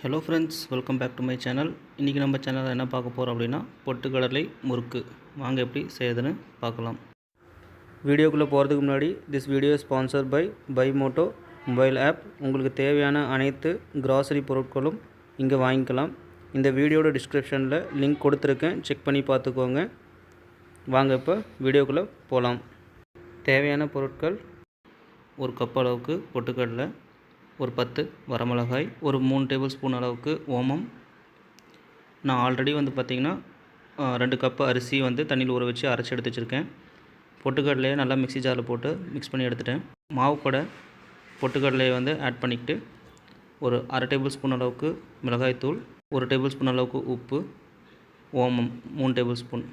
Hello friends welcome back to my channel இன்றைக்கி நம்ம சேனலில் என்ன பார்க்க போகிறோம் அப்படின்னா பொட்டுக்கடலை முறுக்கு. வாங்க எப்படி செய்யுதுன்னு பார்க்கலாம். வீடியோக்குள்ளே போகிறதுக்கு முன்னாடி this video sponsor by by Moto mobile app உங்களுக்கு தேவையான அனைத்து கிராசரி பொருட்களும் இங்கே வாங்கிக்கலாம். இந்த வீடியோட டிஸ்கிரிப்ஷனில் லிங்க் கொடுத்துருக்கேன். செக் பண்ணி பார்த்துக்கோங்க. வாங்க இப்போ வீடியோக்குள்ளே போகலாம் தேவையான பொருட்கள் ஒரு கப் அளவுக்கு பொட்டுக்கடலை ஒரு பத்து வரமிளகாய் ஒரு மூணு டேபிள் ஸ்பூன் அளவுக்கு ஓமம். நான் ஆல்ரெடி வந்து பார்த்திங்கன்னா ரெண்டு கப்பு அரிசி வந்து தண்ணியில் ஊற வச்சு அரைச்சி எடுத்து வச்சுருக்கேன். பொட்டுக்கடலையை நல்லா மிக்ஸி ஜாரில் போட்டு மிக்ஸ் பண்ணி எடுத்துட்டேன். மாவு கூட பொட்டுக்கடலையை வந்து ஆட் பண்ணிக்கிட்டு ஒரு அரை டேபிள் ஸ்பூன் அளவுக்கு மிளகாய்த்தூள் ஒரு டேபிள் ஸ்பூன் அளவுக்கு உப்பு ஓமம் மூணு டேபிள் ஸ்பூன்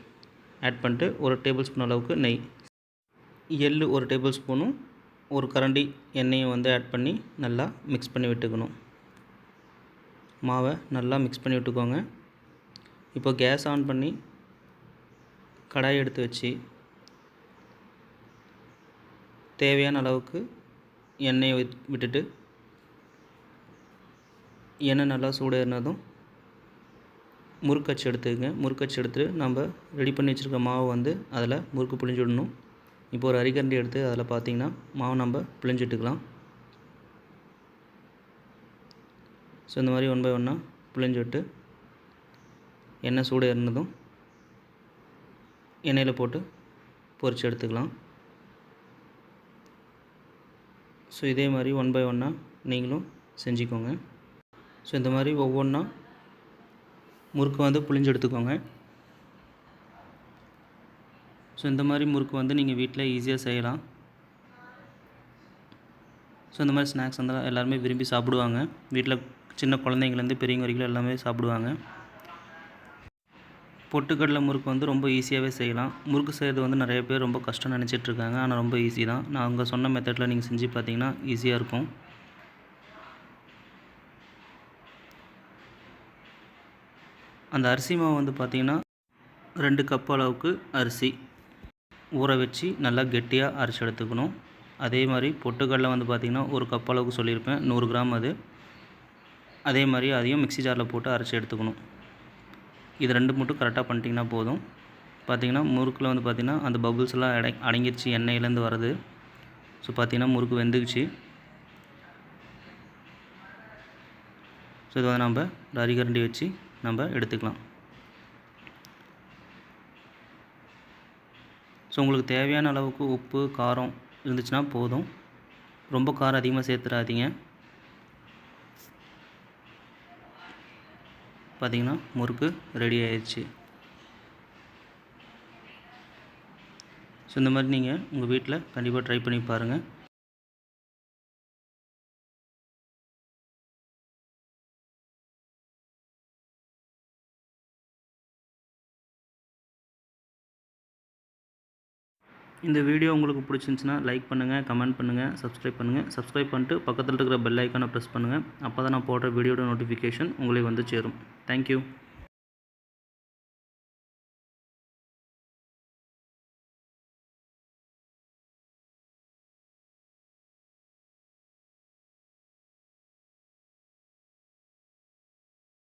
ஆட் பண்ணிட்டு ஒரு டேபிள் ஸ்பூன் அளவுக்கு நெய். எள் ஒரு டேபிள் ஸ்பூனும் ஒரு கரண்டி எண்ணெயை வந்து ஆட் பண்ணி நல்லா மிக்ஸ் பண்ணி விட்டுக்கணும். மாவை நல்லா மிக்ஸ் பண்ணி விட்டுக்கோங்க. இப்போ கேஸ் ஆன் பண்ணி கடாய் எடுத்து வச்சு தேவையான அளவுக்கு எண்ணெயை விட்டுட்டு எண்ணெய் நல்லா சூடேறினதும் முறுக்கச்சு எடுத்துக்கங்க. முறுக்கச்சு எடுத்துகிட்டு நம்ம ரெடி பண்ணி வச்சுருக்க மாவை வந்து அதில் முறுக்கு புழிஞ்சு விடணும். இப்போ ஒரு அரிக்கரண்டி எடுத்து அதில் பார்த்தீங்கன்னா மாவு நம்ம பிழிஞ்சு விட்டுக்கலாம் ஸோ இந்த மாதிரி ஒன் பை ஒன்னாக பிழிஞ்சு விட்டு எண்ணெய் சூடு இருந்ததும் எண்ணெயில் போட்டு பொறிச்சு எடுத்துக்கலாம். ஸோ இதே மாதிரி ஒன் பை ஒன்னாக நீங்களும் செஞ்சுக்கோங்க. ஸோ இந்த மாதிரி ஒவ்வொன்றா முறுக்கு வந்து புளிஞ்சு எடுத்துக்கோங்க. ஸோ இந்த மாதிரி முறுக்கு வந்து நீங்கள் வீட்டில் ஈஸியாக செய்யலாம். ஸோ இந்த மாதிரி ஸ்நாக்ஸ் வந்து எல்லாருமே விரும்பி சாப்பிடுவாங்க. வீட்டில் சின்ன குழந்தைங்கலேருந்து பெரியவங்க வரைக்கும் எல்லாமே சாப்பிடுவாங்க. பொட்டுக்கடலை முறுக்கு வந்து ரொம்ப ஈஸியாகவே செய்யலாம். முறுக்கு செய்கிறது வந்து நிறைய பேர் ரொம்ப கஷ்டம் நினச்சிட்ருக்காங்க ஆனால் ரொம்ப ஈஸி தான். நான் அங்கே சொன்ன மெத்தடில் நீங்கள் செஞ்சு பார்த்தீங்கன்னா ஈஸியாக இருக்கும். அந்த அரிசி மாவு வந்து பார்த்திங்கன்னா ரெண்டு கப் அளவுக்கு அரிசி. ஊற வச்சு நல்லா கெட்டியாக அரைச்சி எடுத்துக்கணும். அதே மாதிரி பொட்டுக்கடலை வந்து பார்த்திங்கன்னா ஒரு கப் அளவுக்கு சொல்லியிருப்பேன். நூறு கிராம் அது. அதே மாதிரி அதையும் மிக்ஸி ஜாரில் போட்டு அரைச்சி எடுத்துக்கணும். இது ரெண்டு மட்டும் கரெக்டாக பண்ணிட்டீங்கன்னா போதும். பார்த்திங்கன்னா முறுக்கில் வந்து பார்த்திங்கன்னா அந்த பபுள்ஸ் எல்லாம் அடை அடங்கிருச்சு. எண்ணெயிலேருந்து வருது ஸோ பார்த்திங்கன்னா முறுக்கு வெந்துக்குச்சு. ஸோ இதை வந்து நம்ம ஒரு அரிகரண்டி வச்சு நம்ம எடுத்துக்கலாம். ஸோ உங்களுக்கு தேவையான அளவுக்கு உப்பு காரம் இருந்துச்சுன்னா போதும். ரொம்ப காரம் அதிகமாக சேர்த்துடாதீங்க பார்த்தீங்கன்னா முறுக்கு ரெடி ஆயிடுச்சு ஸோ இந்த மாதிரி நீங்கள் உங்கள் வீட்டில் கண்டிப்பாக ட்ரை பண்ணி பாருங்கள் இந்த வீடியோ உங்களுக்கு பிடிச்சிருந்துச்சின்னா லைக் பண்ணுங்கள் கமெண்ட் பண்ணுங்கள் சப்ஸ்கிரைப் பண்ணுங்கள் சப்ஸ்கிரைப் பண்ணிட்டு பக்கத்தில் இருக்கிற பெல் ஐக்கானை ப்ரெஸ் பண்ணுங்கள் அப்போ தான் நான் போடுற வீடியோட நோட்டிஃபிகேஷன் உங்களுக்கு வந்து சேரும். தேங்க்யூ